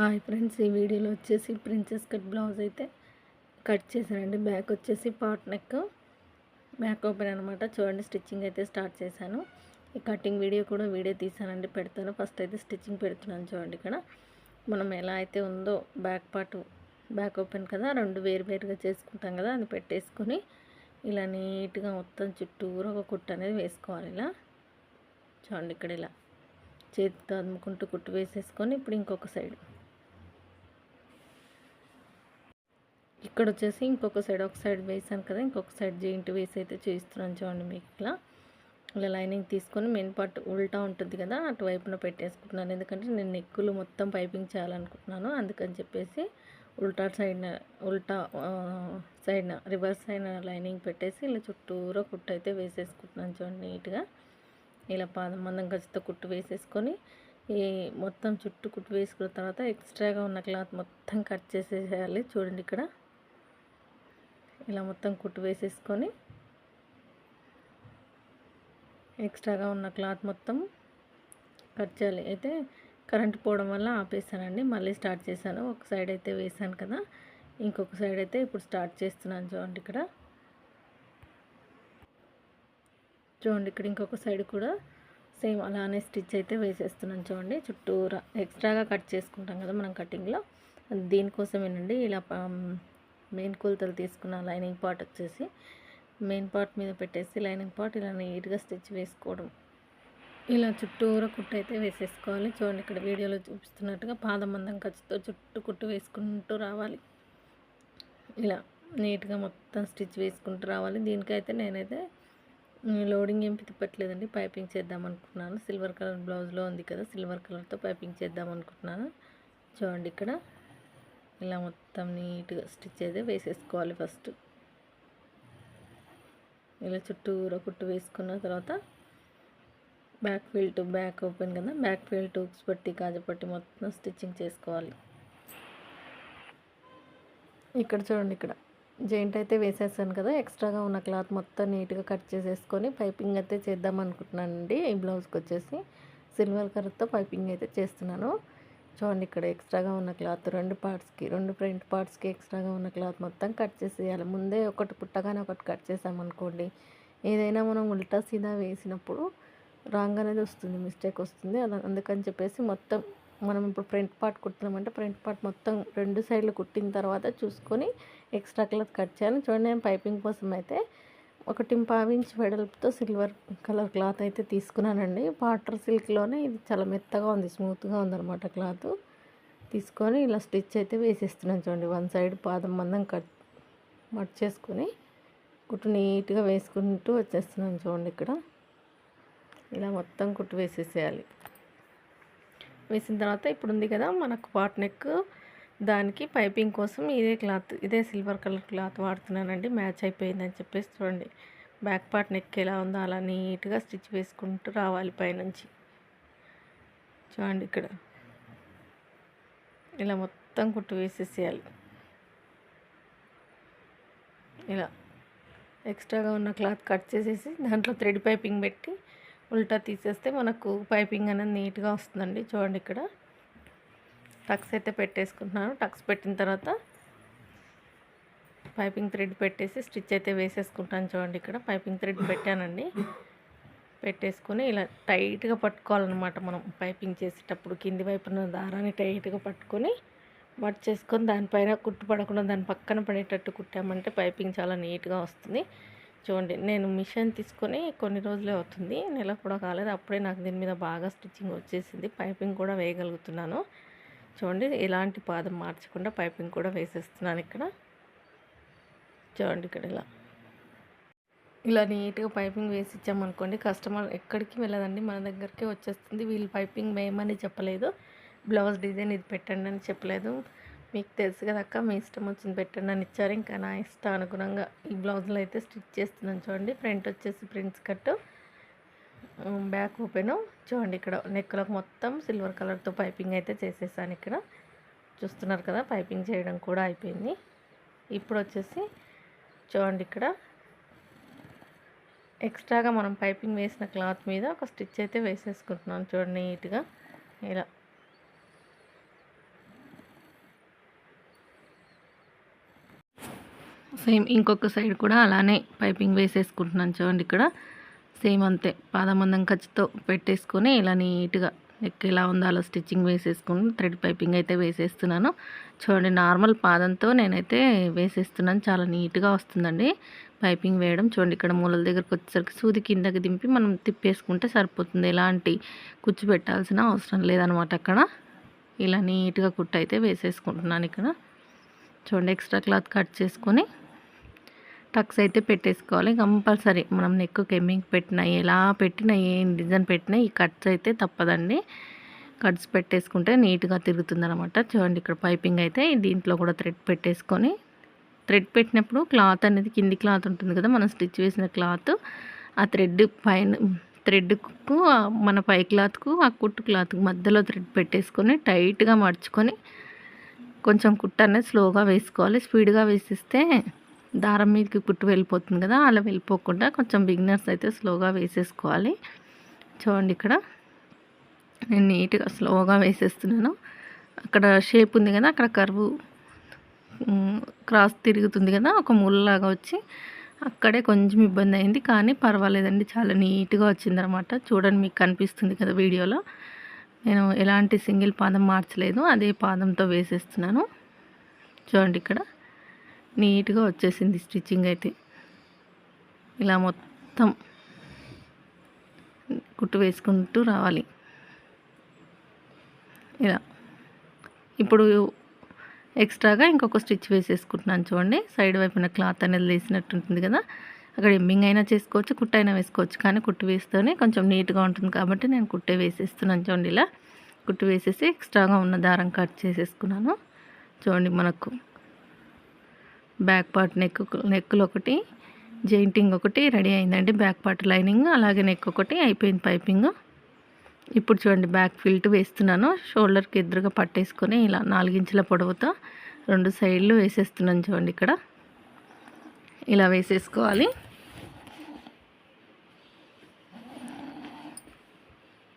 Hi friends ఈ వీడియోలో వచ్చేసి ప్రిన్సెస్ కట్ బ్లౌజ్ అయితే కట్ చేశానండి. బ్యాక్ వచ్చేసి పాట్ నెక్ బ్యాక్ ఓపెన్ అనమాట చూడండి స్టిచ్చింగ్ అయితే స్టార్ట్ చేశాను. ఈ కటింగ్ వీడియో కూడా వీడియో తీసానండి పెడతాను. ఫస్ట్ అయితే స్టిచ్చింగ్ పెడుతున్నాను చూడండి ఇక్కడ. మనం ఎలా అయితే ఉందో బ్యాక్ పార్ట్ బ్యాక్ ఓపెన్ కదా రెండు వేరు వేరుగా చేసుకుంటాం కదా అది పెట్టేసుకొని ఇలా నీట్గా మొత్తం చుట్టూరు ఒక కుట్టు అనేది వేసుకోవాలి ఇలా. చూడండి ఇక్కడ ఇలా చేతితో అదుముకుంటూ కుట్టు వేసేసుకొని ఇప్పుడు ఇంకొక సైడ్ ఇక్కడ వచ్చేసి ఇంకొక సైడ్ ఒక సైడ్ వేసాను కదా ఇంకొక సైడ్ జెయింట్ వేసి అయితే చూపిస్తున్నాను చూడండి మీకు ఇలా ఇలా లైనింగ్ తీసుకొని మెయిన్ పార్ట్ ఉల్టా ఉంటుంది కదా అటువైపున పెట్టేసుకుంటున్నాను. ఎందుకంటే నేను నెక్కులు మొత్తం పైపింగ్ చేయాలనుకుంటున్నాను. అందుకని చెప్పేసి ఉల్టా సైడ్ ఉల్టా సైడ్న రివర్స్ అయిన లైనింగ్ పెట్టేసి ఇలా చుట్టూరా కుట్టు అయితే వేసేసుకుంటున్నాను చూడండి నీట్గా. ఇలా పాదం మందం గచ్చితో కుట్టు వేసేసుకొని ఈ మొత్తం చుట్టూ కుట్టు వేసుకున్న తర్వాత ఎక్స్ట్రాగా ఉన్న క్లాత్ మొత్తం కట్ చేసేసేయాలి చూడండి ఇక్కడ. ఇలా మొత్తం కుట్టు వేసేసుకొని ఎక్స్ట్రాగా ఉన్న క్లాత్ మొత్తం కట్ చేయాలి. అయితే కరెంట్ పోవడం వల్ల ఆపేసానండి. మళ్ళీ స్టార్ట్ చేశాను. ఒక సైడ్ అయితే వేసాను కదా. ఇంకొక సైడ్ అయితే ఇప్పుడు స్టార్ట్ చేస్తున్నాను చూడండి ఇక్కడ. చూడండి ఇక్కడ ఇంకొక సైడ్ కూడా సేమ్ అలానే స్టిచ్ అయితే వేసేస్తున్నాను చూడండి. చుట్టూరా ఎక్స్ట్రాగా కట్ చేసుకుంటాం కదా మనం కటింగ్లో. దీనికోసమేనండి. ఇలా మెయిన్ కొలతలు తీసుకున్న లైనింగ్ పార్ట్ వచ్చేసి మెయిన్ పార్ట్ మీద పెట్టేసి లైనింగ్ పార్ట్ ఇలా నీట్గా స్టిచ్ వేసుకోవడం. ఇలా చుట్టూరా కుట్టు అయితే వేసేసుకోవాలి. చూడండి ఇక్కడ వీడియోలో చూపిస్తున్నట్టుగా పాదం మందం ఖర్చుతో చుట్టూ కుట్టు వేసుకుంటూ రావాలి. ఇలా నీట్గా మొత్తం స్టిచ్ వేసుకుంటూ రావాలి. దీనికైతే నేనైతే లోడింగ్ ఏం తిప్పట్లేదండి పైపింగ్ చేద్దాం అనుకుంటున్నాను సిల్వర్ కలర్ బ్లౌజ్లో ఉంది కదా సిల్వర్ కలర్తో పైపింగ్ చేద్దాం అనుకుంటున్నాను. చూడండి ఇక్కడ ఇలా మొత్తం నీట్గా స్టిచ్ అయితే వేసేసుకోవాలి ఫస్ట్. ఇలా చుట్టూరా కుట్టు వేసుకున్న తర్వాత బ్యాక్ ఫీల్ట్ బ్యాక్ ఓపెన్ కదా బ్యాక్ ఫీల్ట్ టూక్స్ పట్టి కాజపట్టి మొత్తం స్టిచ్చింగ్ చేసుకోవాలి. ఇక్కడ చూడండి ఇక్కడ. జాయింట్ అయితే వేసేసాను కదా ఎక్స్ట్రాగా ఉన్న క్లాత్ మొత్తం నీట్గా కట్ చేసేసుకొని పైపింగ్ అయితే చేద్దాం అనుకుంటున్నానండి. ఈ బ్లౌజ్కి వచ్చేసి సిల్వర్ కలర్తో పైపింగ్ అయితే చేస్తున్నాను. చూడండి ఇక్కడ ఎక్స్ట్రాగా ఉన్న క్లాత్ రెండు పార్ట్స్కి రెండు ఫ్రంట్ పార్ట్స్కి ఎక్స్ట్రాగా ఉన్న క్లాత్ మొత్తం కట్ చేసేయాలి. ముందే ఒకటి పుట్టగానే ఒకటి కట్ చేసామనుకోండి ఏదైనా మనం ఉల్టా సీదా వేసినప్పుడు రాంగ్ అనేది వస్తుంది మిస్టేక్ వస్తుంది. అలా అందుకని చెప్పేసి మొత్తం మనం ఇప్పుడు ఫ్రంట్ పార్ట్ కుట్టినామంటే ఫ్రంట్ పార్ట్ మొత్తం రెండు సైడ్లు కుట్టిన తర్వాత చూసుకొని ఎక్స్ట్రా క్లాత్ కట్ చేయాలి. చూడండి నేను పైపింగ్ కోసం అయితే ఒకటి పావించి వెడల్పుతో సిల్వర్ కలర్ క్లాత్ అయితే తీసుకున్నానండి. వాటర్ సిల్క్లోనే ఇది చాలా మెత్తగా ఉంది స్మూత్గా ఉందన్నమాట క్లాత్. తీసుకొని ఇలా స్టిచ్ అయితే వేసేస్తున్నాను చూడండి వన్ సైడ్ పాదం మందం కట్ మట్ చేసుకొని కుట్టు నీట్గా వేసుకుంటూ వచ్చేస్తున్నాను చూడండి ఇక్కడ. ఇలా మొత్తం కుట్టు వేసేసేయాలి. వేసిన తర్వాత ఇప్పుడు ఉంది కదా మనకు పాట్ నెక్ దానికి పైపింగ్ కోసం ఇదే క్లాత్ ఇదే సిల్వర్ కలర్ క్లాత్ వాడుతున్నానండి. మ్యాచ్ అయిపోయిందని చెప్పేసి చూడండి. బ్యాక్ పార్ట్ నెక్ ఎలా ఉందో అలా నీట్గా స్టిచ్ వేసుకుంటూ రావాలి పైనుంచి. చూడండి ఇక్కడ. ఇలా మొత్తం కుట్టు వేసేసేయాలి. ఇలా ఎక్స్ట్రాగా ఉన్న క్లాత్ కట్ చేసేసి దాంట్లో థ్రెడ్ పైపింగ్ పెట్టి ఉల్టా తీసేస్తే మనకు పైపింగ్ అనేది నీట్గా వస్తుందండి. చూడండి ఇక్కడ. టక్స్ అయితే పెట్టేసుకుంటున్నాను. టక్స్ పెట్టిన తర్వాత పైపింగ్ థ్రెడ్ పెట్టేసి స్టిచ్ అయితే వేసేసుకుంటాను చూడండి ఇక్కడ. పైపింగ్ థ్రెడ్ పెట్టానండి. పెట్టేసుకొని ఇలా టైట్గా పట్టుకోవాలన్నమాట మనం పైపింగ్ చేసేటప్పుడు. కింది వైపున దారాన్ని టైట్గా పట్టుకొని మట్ చేసుకొని దానిపైన కుట్టు పడకుండా దాని పక్కన పడేటట్టు కుట్టామంటే పైపింగ్ చాలా నీట్గా వస్తుంది. చూడండి నేను మిషన్ తీసుకొని కొన్ని రోజులే అవుతుంది. నెల కూడా కాలేదు. అప్పుడే నాకు దీని మీద బాగా స్టిచ్చింగ్ వచ్చేసింది. పైపింగ్ కూడా వేయగలుగుతున్నాను. చూడండి ఎలాంటి పాదం మార్చకుండా పైపింగ్ కూడా వేసేస్తున్నాను ఇక్కడ. చూడండి ఇక్కడ ఇలా. ఇలా నీట్గా పైపింగ్ వేసి ఇచ్చామనుకోండి కస్టమర్ ఎక్కడికి వెళ్ళదండి మన దగ్గరికి వచ్చేస్తుంది. వీళ్ళు పైపింగ్ వేయమని చెప్పలేదు. బ్లౌజ్ డిజైన్ ఇది పెట్టండి అని చెప్పలేదు. మీకు తెలుసు కదక్క మీ ఇష్టం వచ్చింది పెట్టండి అని ఇచ్చారు. ఇంకా నా ఇష్టం అనుగుణంగా ఈ బ్లౌజ్లో అయితే స్టిచ్ చేస్తున్నాను చూడండి. ఫ్రంట్ వచ్చేసి ప్రింట్స్ కట్ బ్యాక్ ఓపెను. చూడండి ఇక్కడ నెక్కులకు మొత్తం సిల్వర్ కలర్తో పైపింగ్ అయితే చేసేసాను ఇక్కడ. చూస్తున్నారు కదా పైపింగ్ చేయడం కూడా అయిపోయింది. ఇప్పుడు వచ్చేసి చూడండి ఇక్కడ. ఎక్స్ట్రాగా మనం పైపింగ్ వేసిన క్లాత్ మీద ఒక స్టిచ్ అయితే వేసేసుకుంటున్నాను చూడండి నీట్గా. ఇలా. సేమ్ ఇంకొక సైడ్ కూడా అలానే పైపింగ్ వేసేసుకుంటున్నాను చూడండి ఇక్కడ. సేమ్ అంతే. పాదమందం ఖర్చుతో పెట్టేసుకొని ఇలా నీట్గా నెక్ ఎలా ఉందో అలా స్టిచ్చింగ్ వేసేసుకుని థ్రెడ్ పైపింగ్ అయితే వేసేస్తున్నాను. చూడండి నార్మల్ పాదంతో నేనైతే వేసేస్తున్నాను. చాలా నీట్గా వస్తుందండి పైపింగ్ వేయడం. చూడండి ఇక్కడ మూలల దగ్గరకు వచ్చేసరికి సూది కిందకి దింపి మనం తిప్పేసుకుంటే సరిపోతుంది. ఎలాంటి కుచ్చు పెట్టాల్సిన అవసరం లేదనమాట అక్కడ. ఇలా నీట్గా కుట్టు అయితే వేసేసుకుంటున్నాను ఇక్కడ. చూడండి ఎక్స్ట్రా క్లాత్ కట్ చేసుకొని టక్స్ అయితే పెట్టేసుకోవాలి. కంపల్సరీ మనం నెక్ కెమ్మింగ్ పెట్టినా ఎలా పెట్టినా ఏం డిజైన్ పెట్టినా ఈ కట్స్ అయితే తప్పదండి. కట్స్ పెట్టేసుకుంటే నీట్గా తిరుగుతుందనమాట చూడండి ఇక్కడ పైపింగ్ అయితే దీంట్లో కూడా థ్రెడ్ పెట్టేసుకొని థ్రెడ్ పెట్టినప్పుడు క్లాత్ అనేది కింది క్లాత్ ఉంటుంది కదా మనం స్టిచ్ వేసిన క్లాత్. ఆ థ్రెడ్ పైన థ్రెడ్కు మన పై క్లాత్కు ఆ కుట్టు క్లాత్కు మధ్యలో థ్రెడ్ పెట్టేసుకొని టైట్గా మడుచుకొని కొంచెం కుట్టు అనేది స్లోగా వేసుకోవాలి. స్పీడ్గా వేసిస్తే దారం మీదకి కుట్టు వెళ్ళిపోతుంది కదా అలా వెళ్ళిపోకుండా కొంచెం బిగినర్స్ అయితే స్లోగా వేసేసుకోవాలి. చూడండి ఇక్కడ. నేను నీట్గా స్లోగా వేసేస్తున్నాను. అక్కడ షేప్ ఉంది కదా అక్కడ కర్వ్ క్రాస్ తిరుగుతుంది కదా ఒక ముళ్ళలాగా వచ్చి అక్కడే కొంచెం ఇబ్బంది అయింది. కానీ పర్వాలేదండి చాలా నీట్గా వచ్చిందనమాట. చూడండి మీకు కనిపిస్తుంది కదా వీడియోలో. నేను ఎలాంటి సింగిల్ పాదం మార్చలేదు అదే పాదంతో వేసేస్తున్నాను. చూడండి ఇక్కడ. నీట్గా వచ్చేసింది స్టిచ్చింగ్ అయితే. ఇలా మొత్తం కుట్టు వేసుకుంటూ రావాలి. ఇలా. ఇప్పుడు ఎక్స్ట్రాగా ఇంకొక స్టిచ్ వేసేసుకుంటున్నాను చూడండి. సైడ్ వైపున క్లాత్ అనేది లేసినట్టు ఉంటుంది కదా. అక్కడ ఎమ్మింగ్ అయినా చేసుకోవచ్చు కుట్టు అయినా వేసుకోవచ్చు. కానీ కుట్టు వేస్తేనే కొంచెం నీట్గా ఉంటుంది కాబట్టి నేను కుట్టే వేసేస్తున్నాను చూడండి ఇలా. కుట్టు వేసేసి ఎక్స్ట్రాగా ఉన్న దారం కట్ చేసేసుకున్నాను. చూడండి మనకు బ్యాక్ పార్ట్ నెక్ నెక్కులు ఒకటి జెయింటింగ్ ఒకటి రెడీ అయిందండి. బ్యాక్ పార్ట్ లైనింగ్ అలాగే నెక్ ఒకటి అయిపోయింది పైపింగ్. ఇప్పుడు చూడండి బ్యాక్ ఫిల్ట్ వేస్తున్నాను. షోల్డర్కి ఎదురుగా పట్టేసుకొని ఇలా నాలుగించుల పొడవుతో రెండు సైడ్లు వేసేస్తున్నాను చూడండి ఇక్కడ. ఇలా వేసేసుకోవాలి.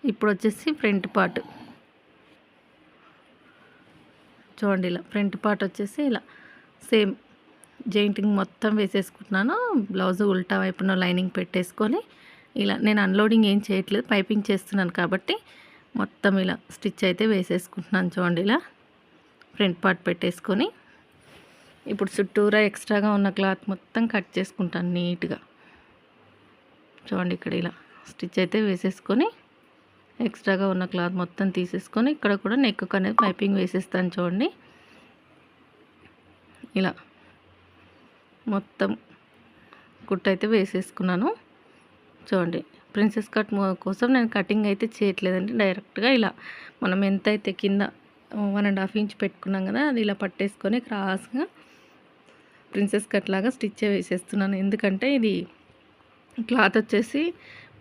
ఇప్పుడు వచ్చేసి ఫ్రంట్ పార్ట్. చూడండి ఇలా ఫ్రంట్ పార్ట్ వచ్చేసి ఇలా సేమ్ జెయింటింగ్ మొత్తం వేసేసుకుంటున్నాను. బ్లౌజ్ ఉల్టా వైపున లైనింగ్ పెట్టేసుకొని ఇలా నేను అన్లోడింగ్ ఏం చేయట్లేదు పైపింగ్ చేస్తున్నాను కాబట్టి మొత్తం ఇలా స్టిచ్ అయితే వేసేసుకుంటున్నాను చూడండి ఇలా. ఫ్రంట్ పార్ట్ పెట్టేసుకొని ఇప్పుడు చుట్టూరా ఎక్స్ట్రాగా ఉన్న క్లాత్ మొత్తం కట్ చేసుకుంటాను నీట్గా. చూడండి ఇక్కడ ఇలా స్టిచ్ అయితే వేసేసుకొని ఎక్స్ట్రాగా ఉన్న క్లాత్ మొత్తం తీసేసుకొని ఇక్కడ కూడా నెక్ అనేది పైపింగ్ వేసేస్తాను చూడండి. ఇలా మొత్తం కుట్టు అయితే వేసేసుకున్నాను. చూడండి ప్రిన్సెస్ కట్ కోసం నేను కటింగ్ అయితే చేయట్లేదండి. డైరెక్ట్గా ఇలా మనం ఎంత అయితే కింద వన్ అండ్ హాఫ్ ఇంచ్ పెట్టుకున్నాం కదా అది ఇలా పట్టేసుకొని క్రాస్గా ప్రిన్సెస్ కట్ లాగా స్టిచ్ వేసేస్తున్నాను. ఎందుకంటే ఇది క్లాత్ వచ్చేసి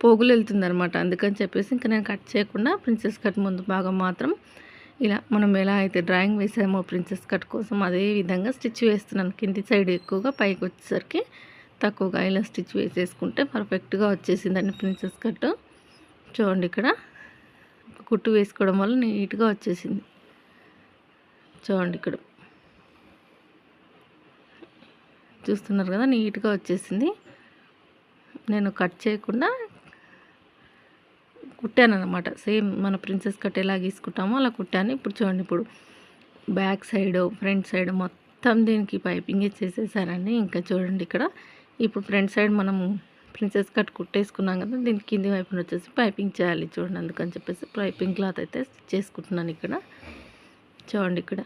పోగులు వెళ్తుంది అనమాట అందుకని చెప్పేసి ఇంకా నేను కట్ చేయకుండా ప్రిన్సెస్ కట్ ముందు భాగం మాత్రం ఇలా మనం ఎలా అయితే డ్రాయింగ్ వేసామో ప్రిన్సెస్ కట్ కోసం అదే విధంగా స్టిచ్ వేస్తున్నాను. కింది సైడ్ ఎక్కువగా పైకి వచ్చేసరికి తక్కువగా ఇలా స్టిచ్ వేసేసుకుంటే పర్ఫెక్ట్గా వచ్చేసిందండి ప్రిన్సెస్ కట్ చూడండి ఇక్కడ కుట్టు వేసుకోవడం వల్ల నీట్గా వచ్చేసింది. చూడండి ఇక్కడ. చూస్తున్నారు కదా నీట్గా వచ్చేసింది. నేను కట్ చేయకుండా కుట్టాను అనమాట సేమ్ మన ప్రిన్సెస్ కట్ ఎలా గీసుకుంటామో అలా కుట్టాను. ఇప్పుడు చూడండి ఇప్పుడు బ్యాక్ సైడ్ ఫ్రంట్ సైడ్ మొత్తం దీనికి పైపింగ్ చేసేసారండి ఇంకా చూడండి ఇక్కడ. ఇప్పుడు ఫ్రంట్ సైడ్ మనం ప్రిన్సెస్ కట్ కుట్టేసుకున్నాం కదా దీనికి కింది వైపున వచ్చేసి పైపింగ్ చేయాలి చూడండి అందుకని చెప్పేసి పైపింగ్ క్లాత్ అయితే చేసుకుంటున్నాను ఇక్కడ. చూడండి ఇక్కడ.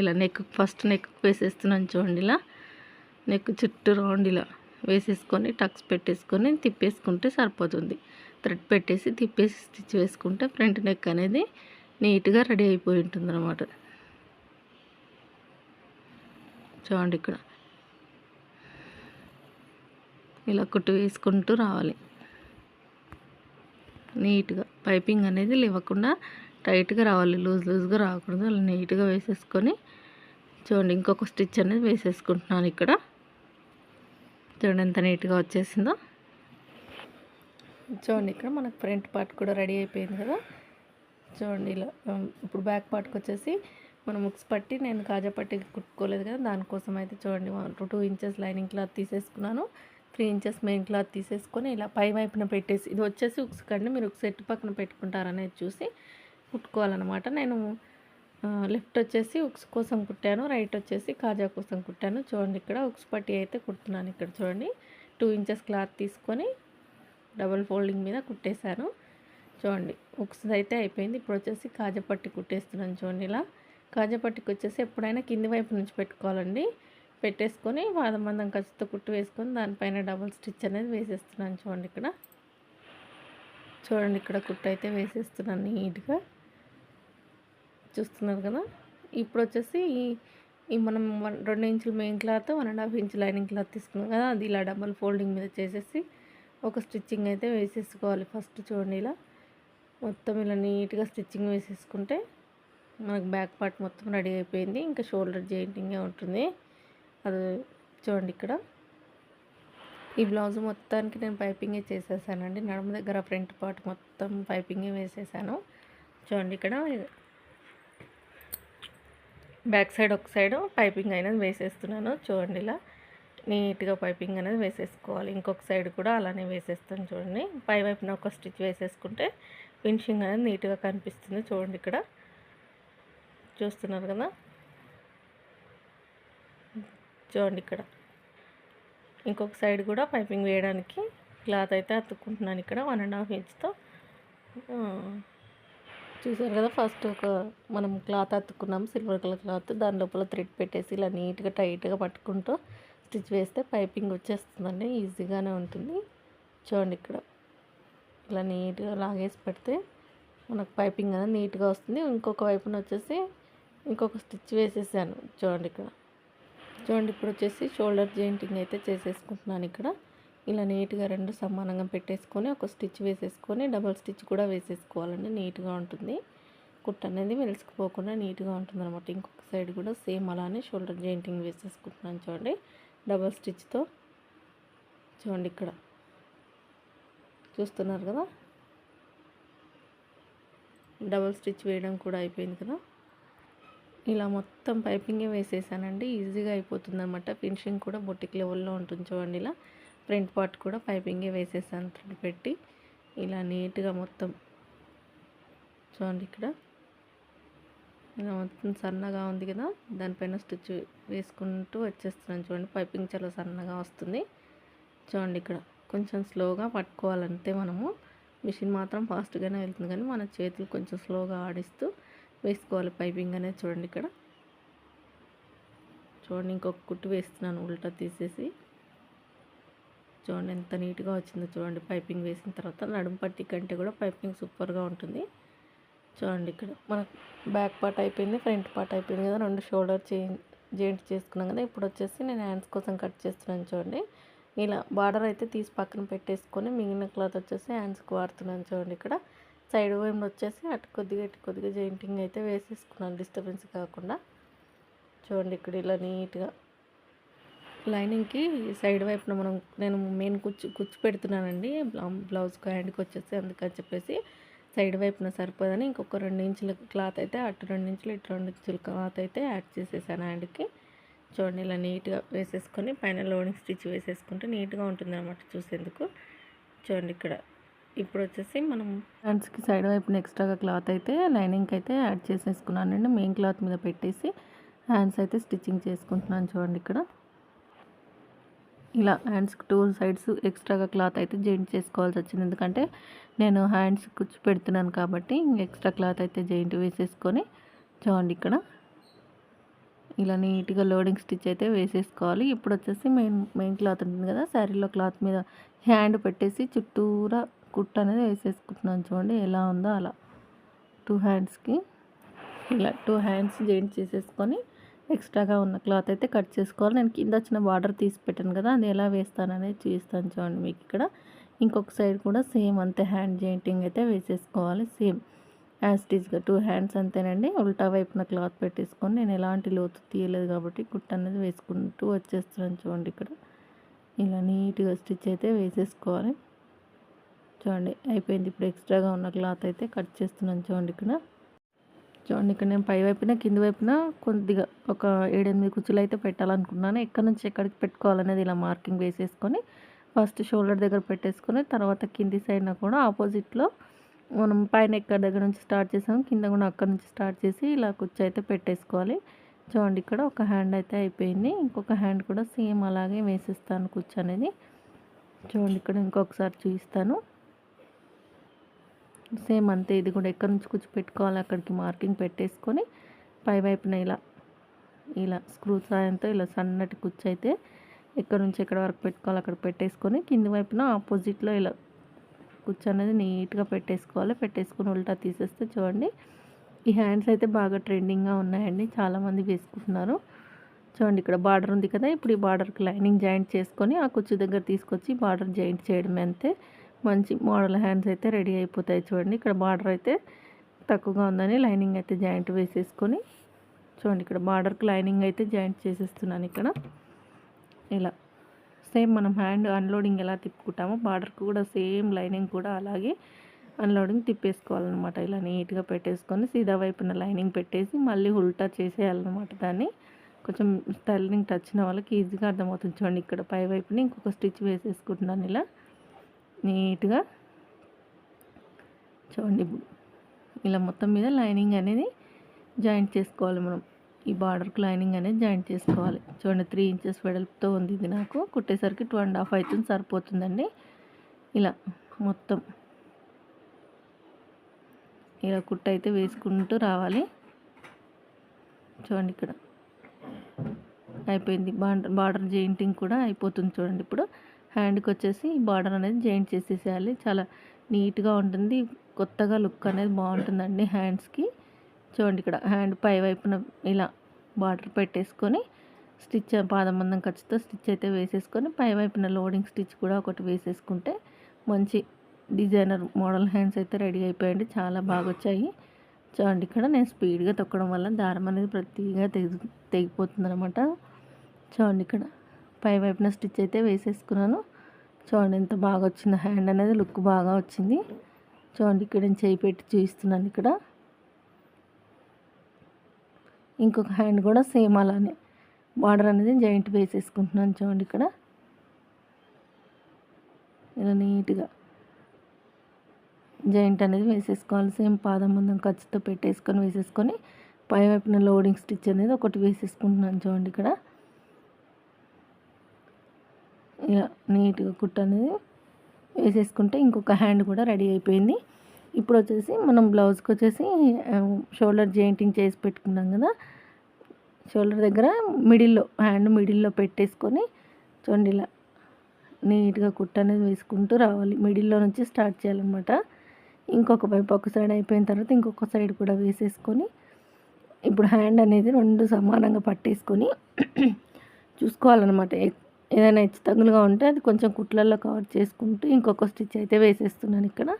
ఇలా నెక్ ఫస్ట్ నెక్ వేసేస్తున్నాను చూడండి ఇలా. నెక్ చుట్టూ రౌండ్ ఇలా వేసేసుకొని టక్స్ పెట్టేసుకొని తిప్పేసుకుంటే సరిపోతుంది. థ్రెడ్ పెట్టేసి తిప్పేసి స్టిచ్ వేసుకుంటే ఫ్రంట్ నెక్ అనేది నీట్గా రెడీ అయిపోయి ఉంటుంది అనమాట చూడండి ఇక్కడ. ఇలా కుట్టు వేసుకుంటూ రావాలి. నీట్గా. పైపింగ్ అనేది లేవకుండా టైట్గా రావాలి. లూజ్ లూజ్గా రాకూడదు. అలా నీట్గా వేసేసుకొని చూడండి ఇంకొక స్టిచ్ అనేది వేసేసుకుంటున్నాను ఇక్కడ. చూడండి ఎంత నీట్గా వచ్చేసిందో. చూడండి ఇక్కడ మనకు ఫ్రంట్ పార్ట్ కూడా రెడీ అయిపోయింది కదా. చూడండి ఇలా ఇప్పుడు బ్యాక్ పార్ట్కి వచ్చేసి మనం ముక్స్ పట్టి నేను కాజా పట్టి కుట్టుకోలేదు కదా దానికోసం అయితే చూడండి టూ ఇంచెస్ లైనింగ్ క్లాత్ తీసేసుకున్నాను. త్రీ ఇంచెస్ మెయిన్ క్లాత్ తీసేసుకొని ఇలా పై వైపున పెట్టేసి ఇది వచ్చేసి ఉక్స్ కండి మీరు ఉక్స్ ఎట్టు పక్కన పెట్టుకుంటారనేది చూసి కుట్టుకోవాలన్నమాట. నేను లెఫ్ట్ వచ్చేసి ఉక్స్ కోసం కుట్టాను రైట్ వచ్చేసి కాజా కోసం కుట్టాను. చూడండి ఇక్కడ ఉక్స్ పట్టి అయితే కుడుతున్నాను ఇక్కడ చూడండి. టూ ఇంచెస్ క్లాత్ తీసుకొని డబల్ ఫోల్డింగ్ మీద కుట్టేశాను. చూడండి ఉక్స్ అయితే అయిపోయింది. ఇప్పుడు వచ్చేసి కాజపట్టి కుట్టేస్తున్నాను చూడండి ఇలా. కాజపట్టికి వచ్చేసి ఎప్పుడైనా కింది వైపు నుంచి పెట్టుకోవాలండి. పెట్టేసుకొని వాదమందం ఖర్చుతో కుట్టు వేసుకొని దానిపైన డబుల్ స్టిచ్ అనేది వేసేస్తున్నాను చూడండి ఇక్కడ. చూడండి ఇక్కడ కుట్టు అయితే వేసేస్తున్నాను నీట్గా. చూస్తున్నారు కదా? ఇప్పుడు వచ్చేసి ఈ మనం వన్ రెండు ఇంచులు main cloth one and half inch lining cloth తీసుకున్నాం కదా అది ఇలా డబల్ ఫోల్డింగ్ మీద చేసేసి ఒక స్టిచ్చింగ్ అయితే వేసేసుకోవాలి ఫస్ట్ చూడండి ఇలా. మొత్తం ఇలా నీట్గా స్టిచ్చింగ్ వేసేసుకుంటే మనకు బ్యాక్ పార్ట్ మొత్తం రెడీ అయిపోయింది. ఇంకా షోల్డర్ జాయింటింగే ఉంటుంది. అది చూడండి ఇక్కడ. ఈ బ్లౌజ్ మొత్తానికి నేను పైపింగే చేసేసానండి. నడుము దగ్గర ఫ్రంట్ పార్ట్ మొత్తం పైపింగే వేసేసాను. చూడండి ఇక్కడ. బ్యాక్ సైడ్ ఒక సైడ్ పైపింగ్ అయినది వేసేస్తున్నాను. చూడండి ఇలా. నీట్గా పైపింగ్ అనేది వేసేసుకోవాలి. ఇంకొక సైడ్ కూడా అలానే వేసేస్తాను చూడండి. పై వైపున ఒక స్టిచ్ వేసేసుకుంటే ఫినిషింగ్ అనేది నీట్గా కనిపిస్తుంది చూడండి ఇక్కడ. చూస్తున్నారు కదా? చూడండి ఇక్కడ. ఇంకొక సైడ్ కూడా పైపింగ్ వేయడానికి క్లాత్ అయితే అతుక్కుంటున్నాను ఇక్కడ వన్ అండ్ హాఫ్ ఇంచ్తో. చూసారు కదా? ఫస్ట్ ఒక మనం క్లాత్ అతుక్కున్నాం సిల్వర్ కలర్ క్లాత్. దాని లోపల థ్రెడ్ పెట్టేసి ఇలా నీట్గా టైట్గా పట్టుకుంటూ స్టిచ్ వేస్తే పైపింగ్ వచ్చేస్తుందండి ఈజీగానే ఉంటుంది. చూడండి ఇక్కడ. ఇలా నీట్గా లాగేసి పెడితే మనకు పైపింగ్ అనేది నీట్గా వస్తుంది. ఇంకొక వైపున వచ్చేసి ఇంకొక స్టిచ్ వేసేసాను. చూడండి ఇక్కడ. చూడండి ఇప్పుడు వచ్చేసి షోల్డర్ జాయింటింగ్ అయితే చేసేసుకుంటున్నాను ఇక్కడ. ఇలా నీట్గా రెండు సమానంగా పెట్టేసుకొని ఒక స్టిచ్ వేసేసుకొని డబల్ స్టిచ్ కూడా వేసేసుకోవాలండి. నీట్గా ఉంటుంది. కుట్ అనేది మెలిసిపోకుండా నీట్గా ఉంటుంది అనమాట ఇంకొక సైడ్ కూడా సేమ్ అలానే షోల్డర్ జాయింటింగ్ వేసేసుకుంటున్నాను చూడండి. డబల్ స్టిచ్తో చూడండి ఇక్కడ. చూస్తున్నారు కదా? డబల్ స్టిచ్ వేయడం కూడా అయిపోయింది కదా? ఇలా మొత్తం పైపింగే వేసేసానండి. ఈజీగా అయిపోతుంది అనమాట ఫినిషింగ్ కూడా బొట్టిక్ లెవెల్లో ఉంటుంది చూడండి ఇలా. ఫ్రంట్ పార్ట్ కూడా పైపింగే వేసేసాను పెట్టి ఇలా నీట్గా మొత్తం చూడండి ఇక్కడ. ఇలా మొత్తం సన్నగా ఉంది కదా దానిపైన స్టిచ్ వేసుకుంటూ వచ్చేస్తున్నాను చూడండి. పైపింగ్ చాలా సన్నగా వస్తుంది. చూడండి ఇక్కడ కొంచెం స్లోగా పట్టుకోవాలంటే మనము మిషన్ మాత్రం ఫాస్ట్గానే వెళ్తుంది కానీ మన చేతులు కొంచెం స్లోగా ఆడిస్తూ వేసుకోవాలి పైపింగ్ అనేది చూడండి ఇక్కడ. చూడండి ఇంకొక కుట్టు వేస్తున్నాను ఉల్టా తీసేసి. చూడండి ఎంత నీట్గా వచ్చిందో చూడండి. పైపింగ్ వేసిన తర్వాత నడుము పట్టి కంటే కూడా పైపింగ్ సూపర్గా ఉంటుంది. చూడండి ఇక్కడ మన బ్యాక్ పార్ట్ అయిపోయింది ఫ్రంట్ పార్ట్ అయిపోయింది కదా రెండు షోల్డర్ జాయింట్ చేసుకున్నాం కదా ఇప్పుడు వచ్చేసి నేను హ్యాండ్స్ కోసం కట్ చేస్తున్నాను చూడండి. ఇలా బార్డర్ అయితే తీసి పక్కన పెట్టేసుకొని మిగిలిన క్లాత్ వచ్చేసి హ్యాండ్స్కి వాడుతున్నాను చూడండి ఇక్కడ. సైడ్ వైపు వచ్చేసి అటు కొద్దిగా ఇటు కొద్దిగా జాయింటింగ్ అయితే వేసేసుకున్నాను డిస్టర్బెన్స్ కాకుండా. చూడండి ఇక్కడ ఇలా నీట్గా లైనింగ్కి సైడ్ వైపున మనం నేను మెయిన్ కుచ్చు కుచ్చు పెడుతున్నానండి బ్లౌజ్కి హ్యాండ్కి వచ్చేసి అందుకని చెప్పేసి సైడ్ వైపున సరిపోదని ఇంకొక రెండు ఇంచుల క్లాత్ అయితే అటు రెండు ఇంచులు ఇటు రెండు ఇంచుల క్లాత్ అయితే యాడ్ చేసేసాను హ్యాండ్కి. చూడండి ఇలా నీట్గా వేసేసుకొని పైన లోడింగ్ స్టిచ్ వేసేసుకుంటే నీట్గా ఉంటుందన్నమాట చూసేందుకు. చూడండి ఇక్కడ. ఇప్పుడు వచ్చేసి మనం హ్యాండ్స్కి సైడ్ వైపున ఎక్స్ట్రాగా క్లాత్ అయితే లైనింగ్కి అయితే యాడ్ చేసేసుకున్నానండి. మెయిన్ క్లాత్ మీద పెట్టేసి హ్యాండ్స్ అయితే స్టిచ్చింగ్ చేసుకుంటున్నాను చూడండి ఇక్కడ. ఇలా హ్యాండ్స్కి టూ సైడ్స్ ఎక్స్ట్రాగా క్లాత్ అయితే జాయింట్ చేసుకోవాల్సి వచ్చింది. ఎందుకంటే నేను హ్యాండ్స్ కూర్చు పెడుతున్నాను కాబట్టి ఎక్స్ట్రా క్లాత్ అయితే జాయింట్ వేసేసుకొని చూడండి ఇక్కడ. ఇలా నీట్గా లోడింగ్ స్టిచ్ అయితే వేసేసుకోవాలి. ఇప్పుడు వచ్చేసి మెయిన్ మెయిన్ క్లాత్ ఉంటుంది కదా శారీలో క్లాత్ మీద హ్యాండ్ పెట్టేసి చుట్టూరా కుట్ అనేది వేసేసుకుంటున్నాను చూడండి ఎలా ఉందో అలా. టూ హ్యాండ్స్కి ఇలా టూ హ్యాండ్స్ జాయింట్ చేసేసుకొని ఎక్స్ట్రాగా ఉన్న క్లాత్ అయితే కట్ చేసుకోవాలి. నేను కింద వచ్చిన బార్డర్ తీసి పెట్టాను కదా అది ఎలా వేస్తాను అనేది చూస్తాను చూడండి మీకు ఇక్కడ. ఇంకొక సైడ్ కూడా సేమ్ అంతే హ్యాండ్ జాయింటింగ్ అయితే వేసేసుకోవాలి సేమ్. యాజ్ టీజ్గా టూ హ్యాండ్స్ అంతేనండి. ఉల్టా వైపున క్లాత్ పెట్టేసుకొని నేను ఎలాంటి లోతు తీయలేదు కాబట్టి కుట్ట అనేది వేసుకుంటూ వచ్చేస్తున్నాను చూడండి ఇక్కడ. ఇలా నీట్గా స్టిచ్ అయితే వేసేసుకోవాలి. చూడండి అయిపోయింది. ఇప్పుడు ఎక్స్ట్రాగా ఉన్న క్లాత్ అయితే కట్ చేస్తున్నాను చూడండి ఇక్కడ. చూడండి ఇక్కడ నేను పై వైపున కింది వైపున కొద్దిగా ఒక ఏడెనిమిది కుచ్చులు అయితే పెట్టాలనుకున్నాను ఎక్కడి నుంచి ఎక్కడికి పెట్టుకోవాలనేది ఇలా మార్కింగ్ వేసేసుకొని ఫస్ట్ షోల్డర్ దగ్గర పెట్టేసుకొని తర్వాత కింది సైడ్న కూడా ఆపోజిట్లో మనం పైన ఎక్కడి దగ్గర నుంచి స్టార్ట్ చేసాం కింద కూడా అక్కడ నుంచి స్టార్ట్ చేసి ఇలా కుర్చీ అయితే పెట్టేసుకోవాలి. చూడండి ఇక్కడ ఒక హ్యాండ్ అయితే అయిపోయింది. ఇంకొక హ్యాండ్ కూడా సేమ్ అలాగే వేసేస్తాను కుర్చీ అనేది. చూడండి ఇక్కడ ఇంకొకసారి చూపిస్తాను. సేమ్ అంతే ఇది కూడా ఎక్కడి నుంచి కూర్చో పెట్టుకోవాలి అక్కడికి మార్కింగ్ పెట్టేసుకొని పై వైపున ఇలా ఇలా స్క్రూ సాయంతో ఇలా సన్నటి కుచ్చు అయితే ఎక్కడ నుంచి ఎక్కడ వరకు పెట్టుకోవాలి అక్కడ పెట్టేసుకొని కింది వైపున ఆపోజిట్లో ఇలా కుచ్చు అనేది నీట్గా పెట్టేసుకోవాలి. పెట్టేసుకొని ఉల్టా తీసేస్తే చూడండి ఈ హ్యాండ్స్ అయితే బాగా ట్రెండింగ్గా ఉన్నాయండి చాలామంది వేసుకుంటున్నారు. చూడండి ఇక్కడ బార్డర్ ఉంది కదా ఇప్పుడు ఈ బార్డర్కి లైనింగ్ జాయింట్ చేసుకొని ఆ కుచ్చు దగ్గర తీసుకొచ్చి బార్డర్ జాయింట్ చేయడమే అంతే. మంచి మోడల్ హ్యాండ్స్ అయితే రెడీ అయిపోతాయి చూడండి. ఇక్కడ బార్డర్ అయితే తక్కువగా ఉందని లైనింగ్ అయితే జాయింట్ వేసేసుకొని చూడండి. ఇక్కడ బార్డర్కి లైనింగ్ అయితే జాయింట్ చేసేస్తున్నాను ఇక్కడ. ఇలా సేమ్ మనం హ్యాండ్ అన్లోడింగ్ ఎలా తిప్పుకుంటామో బార్డర్కి కూడా సేమ్ లైనింగ్ కూడా అలాగే అన్లోడింగ్ తిప్పేసుకోవాలన్నమాట. ఇలా నీట్గా పెట్టేసుకొని సీదా వైపున లైనింగ్ పెట్టేసి మళ్ళీ ఉల్టా చేసేయాలన్నమాట దాన్ని. కొంచెం స్టైలింగ్ టచ్చిన వాళ్ళకి ఈజీగా అర్థమవుతుంది చూడండి. ఇక్కడ పై వైపుని ఇంకొక స్టిచ్ వేసేసుకుంటున్నాను ఇలా. నీట్గా చూడండి ఇలా మొత్తం మీద లైనింగ్ అనేది జాయింట్ చేసుకోవాలి మనం. ఈ బార్డర్కి లైనింగ్ అనేది జాయింట్ చేసుకోవాలి. చూడండి త్రీ ఇంచెస్ వెడల్పుతో ఉంది ఇది నాకు. కుట్టేసరికి టూ అండ్ హాఫ్ అవుతుంది సరిపోతుందండి. ఇలా మొత్తం ఇలా కుట్ట అయితే వేసుకుంటూ రావాలి. చూడండి ఇక్కడ అయిపోయింది. బార్డర్ బార్డర్ జాయింటింగ్ కూడా అయిపోతుంది చూడండి ఇప్పుడు. హ్యాండ్కి వచ్చేసి బార్డర్ అనేది జాయింట్ చేసేసేయాలి. చాలా నీట్గా ఉంటుంది. కొత్తగా లుక్ అనేది బాగుంటుందండి హ్యాండ్స్కి. చూడండి ఇక్కడ హ్యాండ్ పై వైపున ఇలా బార్డర్ పెట్టేసుకొని స్టిచ్ పాదమందం ఖర్చుతో స్టిచ్ అయితే వేసేసుకొని పై వైపున లోడింగ్ స్టిచ్ కూడా ఒకటి వేసేసుకుంటే మంచి డిజైనర్ మోడల్ హ్యాండ్స్ అయితే రెడీ అయిపోయాయండి. చాలా బాగా వచ్చాయి చూడండి ఇక్కడ నేను స్పీడ్గా తొక్కడం వల్ల దారం అనేది ప్రతిగా తెగి తెగిపోతుంది అనమాట చూడండి ఇక్కడ పై వైపున స్టిచ్ అయితే వేసేసుకున్నాను. చూడండి ఎంత బాగా వచ్చింది హ్యాండ్ అనేది లుక్ బాగా వచ్చింది. చూడండి ఇక్కడ నేను చేయి పెట్టి చూపిస్తున్నాను ఇక్కడ. ఇంకొక హ్యాండ్ కూడా సేమ్ అలానే. బార్డర్ అనేది జాయింట్ వేసేసుకుంటున్నాను చూడండి ఇక్కడ. ఇలా నీట్గా జాయింట్ అనేది వేసేసుకోవాలి. సేమ్ పాదం ముందం ఖర్చుతో పెట్టేసుకొని వేసేసుకొని పై వైపున లోడింగ్ స్టిచ్ అనేది ఒకటి వేసేసుకుంటున్నాను చూడండి ఇక్కడ. ఇలా నీట్గా కుట్ట అనేది వేసేసుకుంటే ఇంకొక హ్యాండ్ కూడా రెడీ అయిపోయింది. ఇప్పుడు వచ్చేసి మనం బ్లౌజ్కి వచ్చేసి షోల్డర్ జాయింటింగ్ చేసి పెట్టుకున్నాం కదా. షోల్డర్ దగ్గర మిడిల్లో హ్యాండ్ మిడిల్లో పెట్టేసుకొని చూడండి ఇలా నీట్గా కుట్ట అనేది వేసుకుంటూ రావాలి. మిడిల్లో నుంచి స్టార్ట్ చేయాలన్నమాట. ఇంకొక వైపు ఒక సైడ్ అయిపోయిన తర్వాత ఇంకొక సైడ్ కూడా వేసేసుకొని ఇప్పుడు హ్యాండ్ అనేది రెండు సమానంగా పట్టేసుకొని చూసుకోవాలన్నమాట. ఏదైనా హెచ్చు తగులుగా ఉంటే అది కొంచెం కుట్లల్లో కవర్ చేసుకుంటూ ఇంకొక స్టిచ్ అయితే వేసేస్తున్నాను ఇక్కడ.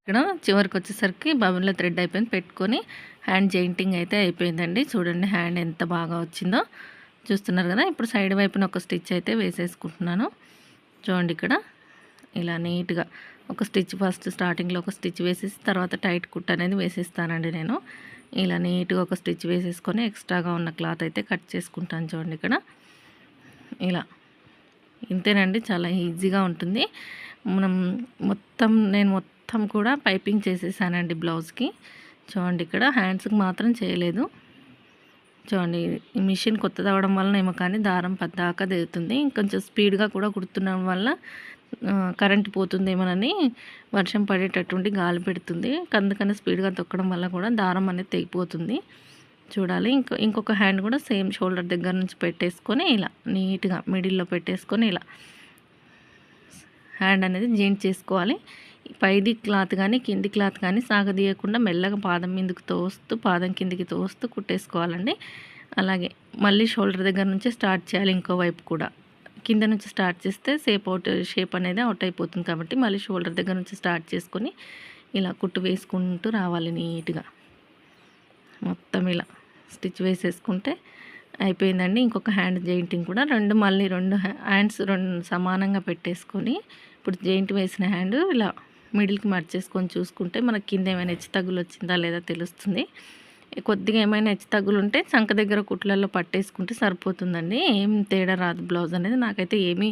ఇక్కడ చివరికి వచ్చేసరికి బబుల్లో థ్రెడ్ అయిపోయింది. పెట్టుకొని హ్యాండ్ జెయింటింగ్ అయితే అయిపోయిందండి. చూడండి హ్యాండ్ ఎంత బాగా వచ్చిందో. చూస్తున్నారు కదా ఇప్పుడు సైడ్ వైపున ఒక స్టిచ్ అయితే వేసేసుకుంటున్నాను. చూడండి ఇక్కడ. ఇలా నీట్గా ఒక స్టిచ్ ఫస్ట్ స్టార్టింగ్లో ఒక స్టిచ్ వేసేసి తర్వాత టైట్ కుట్ అనేది వేసేస్తానండి నేను. ఇలా నీట్గా ఒక స్టిచ్ వేసేసుకొని ఎక్స్ట్రాగా ఉన్న క్లాత్ అయితే కట్ చేసుకుంటాను చూడండి ఇక్కడ. ఇలా. ఇంతేనండి చాలా ఈజీగా ఉంటుంది. మనం మొత్తం నేను మొత్తం కూడా పైపింగ్ చేసేసానండి బ్లౌజ్కి. చూడండి ఇక్కడ హ్యాండ్స్కి మాత్రం చేయలేదు. చూడండి ఈ మిషన్ కొత్తది అవడం వలన ఏమో కానీ దారం పద్దాకా దిగుతుంది ఇంకొంచెం స్పీడ్గా కూడా కుడుతుండడం వల్ల కరెంట్ పోతుందేమోనని వర్షం పడేటటువంటి గాలి పెడుతుంది. అందుకని స్పీడ్గా తొక్కడం వల్ల కూడా దారం అనేది తెగిపోతుంది. చూడాలి. ఇంకో ఇంకొక హ్యాండ్ కూడా సేమ్ షోల్డర్ దగ్గర నుంచి పెట్టేసుకొని ఇలా నీట్గా మిడిల్లో పెట్టేసుకొని ఇలా హ్యాండ్ అనేది జాయింట్ చేసుకోవాలి. పైది క్లాత్ కానీ కింది క్లాత్ కానీ సాగదీయకుండా మెల్లగా పాదం మీదకి తోస్తూ పాదం కిందికి తోస్తూ కుట్టేసుకోవాలండి. అలాగే మళ్ళీ షోల్డర్ దగ్గర నుంచి స్టార్ట్ చేయాలి ఇంకో వైపు కూడా. కింద నుంచి స్టార్ట్ చేస్తే సేప్ అవుట్ షేప్ అనేది అవుట్ అయిపోతుంది కాబట్టి మళ్ళీ షోల్డర్ దగ్గర నుంచి స్టార్ట్ చేసుకొని ఇలా కుట్టు వేసుకుంటూ రావాలి నీట్గా మొత్తం ఇలా. స్టిచ్ వేసేసుకుంటే అయిపోయిందండి. ఇంకొక హ్యాండ్ జెయింటింగ్ కూడా రెండు మళ్ళీ రెండు హ్యాండ్స్ రెండు సమానంగా పెట్టేసుకొని ఇప్పుడు జెయింట్ వేసిన హ్యాండ్ ఇలా మిడిల్కి మర్చేసుకొని చూసుకుంటే మనకి కింద ఏమైనా హెచ్చు తగ్గులు వచ్చిందా లేదా తెలుస్తుంది. కొద్దిగా ఏమైనా హెచ్చు తగ్గులు ఉంటే చంక దగ్గర కుట్లలో పట్టేసుకుంటే సరిపోతుందండి. ఏం తేడా రాదు బ్లౌజ్ అనేది. నాకైతే ఏమీ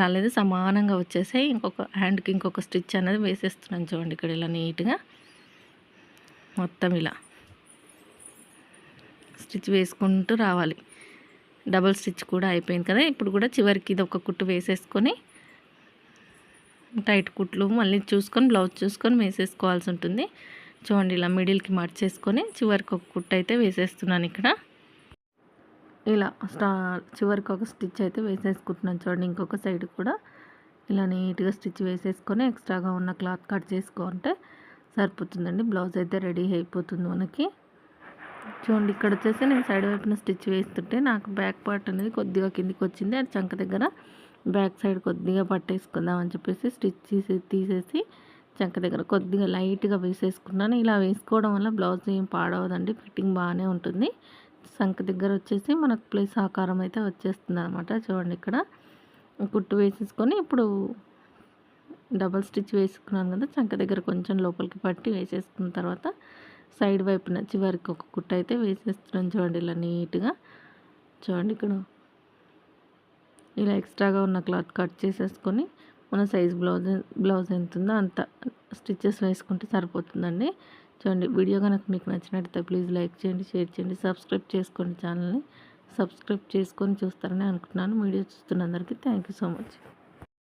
రాలేదు. సమానంగా వచ్చేసాయి. ఇంకొక హ్యాండ్కి ఇంకొక స్టిచ్ అనేది వేసేస్తున్నాను చూడండి ఇక్కడ ఇలా నీట్గా. మొత్తం ఇలా. స్టిచ్ వేసుకుంటూ రావాలి. డబల్ స్టిచ్ కూడా అయిపోయింది కదా ఇప్పుడు కూడా చివరికి ఇది ఒక కుట్టు వేసేసుకొని టైట్ కుట్లు మళ్ళీ చూసుకొని బ్లౌజ్ చూసుకొని వేసేసుకోవాల్సి ఉంటుంది. చూడండి ఇలా మిడిల్కి మర్చేసుకొని చివరికి ఒక కుట్టు అయితే వేసేస్తున్నాను ఇక్కడ. ఇలా స్టా చివరికి ఒక స్టిచ్ అయితే వేసేసుకుంటున్నాను చూడండి ఇంకొక సైడ్ కూడా. ఇలా నీట్గా స్టిచ్ వేసేసుకొని ఎక్స్ట్రాగా ఉన్న క్లాత్ కట్ చేసుకుంటే సరిపోతుందండి. బ్లౌజ్ అయితే రెడీ అయిపోతుంది మనకి. చూడండి ఇక్కడ వచ్చేసి నేను సైడ్ వైపున స్టిచ్ వేస్తుంటే నాకు బ్యాక్ పార్ట్ అనేది కొద్దిగా కిందికి వచ్చింది. అది చంక దగ్గర బ్యాక్ సైడ్ కొద్దిగా పట్టేసుకుందాం అని చెప్పేసి స్టిచ్ తీసి తీసేసి చంక దగ్గర కొద్దిగా లైట్గా వేసేసుకున్నాను. ఇలా వేసుకోవడం వల్ల బ్లౌజ్ ఏం పాడవదండి. ఫిట్టింగ్ బాగానే ఉంటుంది. సంక దగ్గర వచ్చేసి మనకు ప్లేస్ ఆకారం అయితే వచ్చేస్తుంది అనమాట చూడండి ఇక్కడ కుట్టు వేసేసుకొని ఇప్పుడు డబల్ స్టిచ్ వేసుకున్నాను కదా చంక దగ్గర కొంచెం లోపలికి పట్టి వేసేసుకున్న తర్వాత సైడ్ వైపున చివరికి ఒక కుట్ట అయితే వేసేస్తున్నాం చూడండి ఇలా నీట్గా. చూడండి ఇక్కడ. ఇలా ఎక్స్ట్రాగా ఉన్న క్లాత్ కట్ చేసేసుకొని మన సైజ్ బ్లౌజ్ బ్లౌజ్ ఎంత ఉందో అంత స్టిచ్చెస్ వేసుకుంటే సరిపోతుందండి. చూడండి వీడియో కనుక మీకు నచ్చినట్టయితే ప్లీజ్ లైక్ చేయండి షేర్ చేయండి సబ్స్క్రైబ్ చేసుకోండి ఛానల్ని. సబ్స్క్రైబ్ చేసుకొని చూస్తారని అనుకుంటున్నాను. వీడియో చూస్తున్నందరికీ థ్యాంక్ యూ సో మచ్.